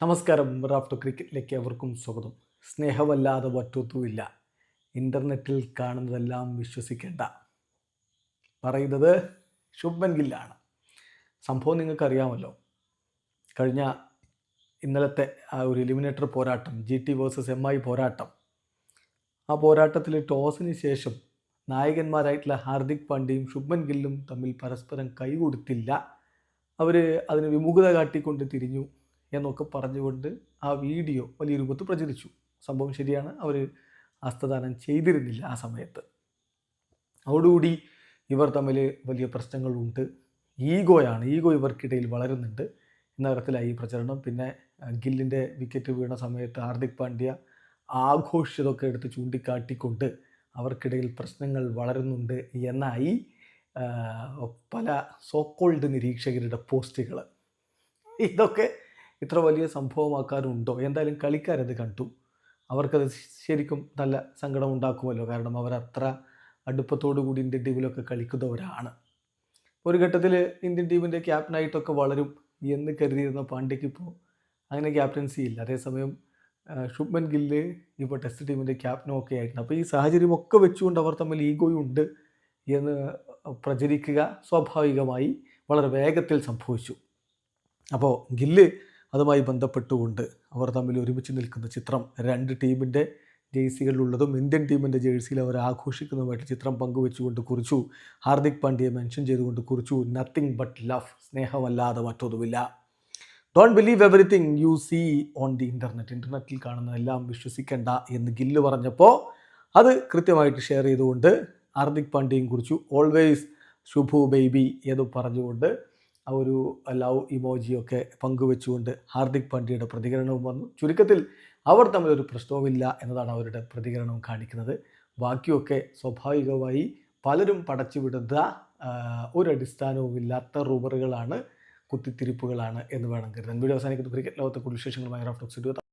നമസ്കാരം. റാഫ്റ്റോ ക്രിക്കറ്റിലേക്ക് അവർക്കും സ്വാഗതം. സ്നേഹമല്ലാതെ പറ്റൊത്തുമില്ല ഇന്റർനെറ്റിൽ കാണുന്നതെല്ലാം വിശ്വസിക്കേണ്ട. പറയുന്നത് ശുഭൻ ഗില്ലാണ്. സംഭവം നിങ്ങൾക്കറിയാമല്ലോ. കഴിഞ്ഞ ഇന്നലത്തെ ആ ഒരു എലിമിനേറ്റർ പോരാട്ടം G T versus M I പോരാട്ടം. ആ പോരാട്ടത്തിൽ ടോസിന് ശേഷം നായകന്മാരായിട്ടുള്ള ഹാർദിക് പാണ്ഡ്യയും ശുഭൻ ഗില്ലും തമ്മിൽ പരസ്പരം കൈകൊടുത്തില്ല. അവർ അതിന് വിമുഖത കാട്ടിക്കൊണ്ട് തിരിഞ്ഞു. എന്നൊക്കെ പറഞ്ഞുകൊണ്ട് ആ വീഡിയോ വലിയ രൂപത്തിൽ പ്രചരിച്ചു. സംഭവം ശരിയാണ്. അവർ ഹസ്തദാനം ചെയ്തിരുന്നില്ല ആ സമയത്ത്. അതോടുകൂടി ഇവർ തമ്മിൽ വലിയ പ്രശ്നങ്ങളുണ്ട്. ഈഗോയാണ്. ഈഗോ ഇവർക്കിടയിൽ വളരുന്നുണ്ട്. എന്ന തരത്തിലായി ഈ പ്രചരണം. പിന്നെ ഗില്ലിന്റെ വിക്കറ്റ് വീണ സമയത്ത് ഹാർദിക് പാണ്ഡ്യ ആഘോഷിച്ചതൊക്കെ എടുത്ത് ചൂണ്ടിക്കാട്ടിക്കൊണ്ട് അവർക്കിടയിൽ പ്രശ്നങ്ങൾ വളരുന്നുണ്ട് എന്നായി പല സോക്കോൾഡ് നിരീക്ഷകരുടെ പോസ്റ്റുകൾ ഇതൊക്കെ ഇത്ര വലിയ സംഭവമാക്കാറുണ്ടോ? എന്തായാലും കളിക്കാരത് കണ്ടു. അവർക്കത് ശരിക്കും നല്ല സങ്കടം ഉണ്ടാക്കുമല്ലോ. കാരണം അവരത്ര അടുപ്പത്തോടു കൂടി ഇന്ത്യൻ ടീമിലൊക്കെ കളിക്കുന്നവരാണ്. ഒരു ഘട്ടത്തിൽ ഇന്ത്യൻ ടീമിന്റെ ക്യാപ്റ്റനായിട്ടൊക്കെ വളരും എന്ന് കരുതിയിരുന്ന പാണ്ഡ്യയ്ക്ക് ഇപ്പോൾ അങ്ങനെ ക്യാപ്റ്റൻസി ഇല്ല. അതേസമയം ശുഭ്മൻ ഗില്ല് ഇപ്പോൾ ടെസ്റ്റ് ടീമിന്റെ ക്യാപ്റ്റനും ഒക്കെ ആയിട്ടുണ്ട്. അപ്പോൾ ഈ സാഹചര്യമൊക്കെ വെച്ചുകൊണ്ട് അവർ തമ്മിൽ ഈഗോയും ഉണ്ട് എന്ന് പ്രചരിക്കുക സ്വാഭാവികമായി വളരെ വേഗത്തിൽ സംഭവിച്ചു. അപ്പോൾ ഗില്ല് അതുമായി ബന്ധപ്പെട്ടുകൊണ്ട് അവർ തമ്മിൽ ഒരുമിച്ച് നിൽക്കുന്ന ചിത്രം രണ്ട് ടീമിന്റെ ജേഴ്സികളിലുള്ളതും ഇന്ത്യൻ ടീമിന്റെ ജേഴ്സിയിൽ അവർ ആഘോഷിക്കുന്നതുമായിട്ട് ചിത്രം പങ്കുവെച്ചുകൊണ്ട് കുറിച്ചു. ഹാർദിക് പാണ്ഡ്യയെ മെൻഷൻ ചെയ്തുകൊണ്ട് കുറിച്ചു. നത്തിങ് ബട്ട് ലവ് സ്നേഹമല്ലാതെ മറ്റൊന്നുമില്ല. Don't believe everything you see on the internet ഇന്റർനെറ്റിൽ കാണുന്നതെല്ലാം വിശ്വസിക്കേണ്ട എന്ന് ഗില്ല് പറഞ്ഞപ്പോൾ അത് കൃത്യമായിട്ട് ഷെയർ ചെയ്തുകൊണ്ട് ഹാർദിക് പാണ്ഡ്യയും കുറിച്ചു. ഓൾവേസ് ശുഭു ബേബി എന്ന് പറഞ്ഞുകൊണ്ട് ആ ഒരു ലവ് ഇമോജിയൊക്കെ പങ്കുവെച്ചുകൊണ്ട് ഹാർദിക് പാണ്ഡ്യയുടെ പ്രതികരണവും വന്നു. ചുരുക്കത്തിൽ അവർ തമ്മിലൊരു പ്രശ്നവുമില്ല എന്നതാണ് അവരുടെ പ്രതികരണം കാണിക്കുന്നത്. ബാക്കിയൊക്കെ സ്വാഭാവികമായി പലരും പടച്ചുവിടുന്ന ഒരടിസ്ഥാനവും ഒരു അടിസ്ഥാനവുമില്ലാത്ത റൂമറുകളാണ് കുത്തിത്തിരിപ്പുകളാണ് എന്ന് വേണം കരുതാൻ. വീഡിയോ അവസാനിക്കുന്ന. ക്രിക്കറ്റ് ലോകത്തെ കൂടുതൽ വിശേഷങ്ങളുമായി റാഫ്റ്റോക്സ്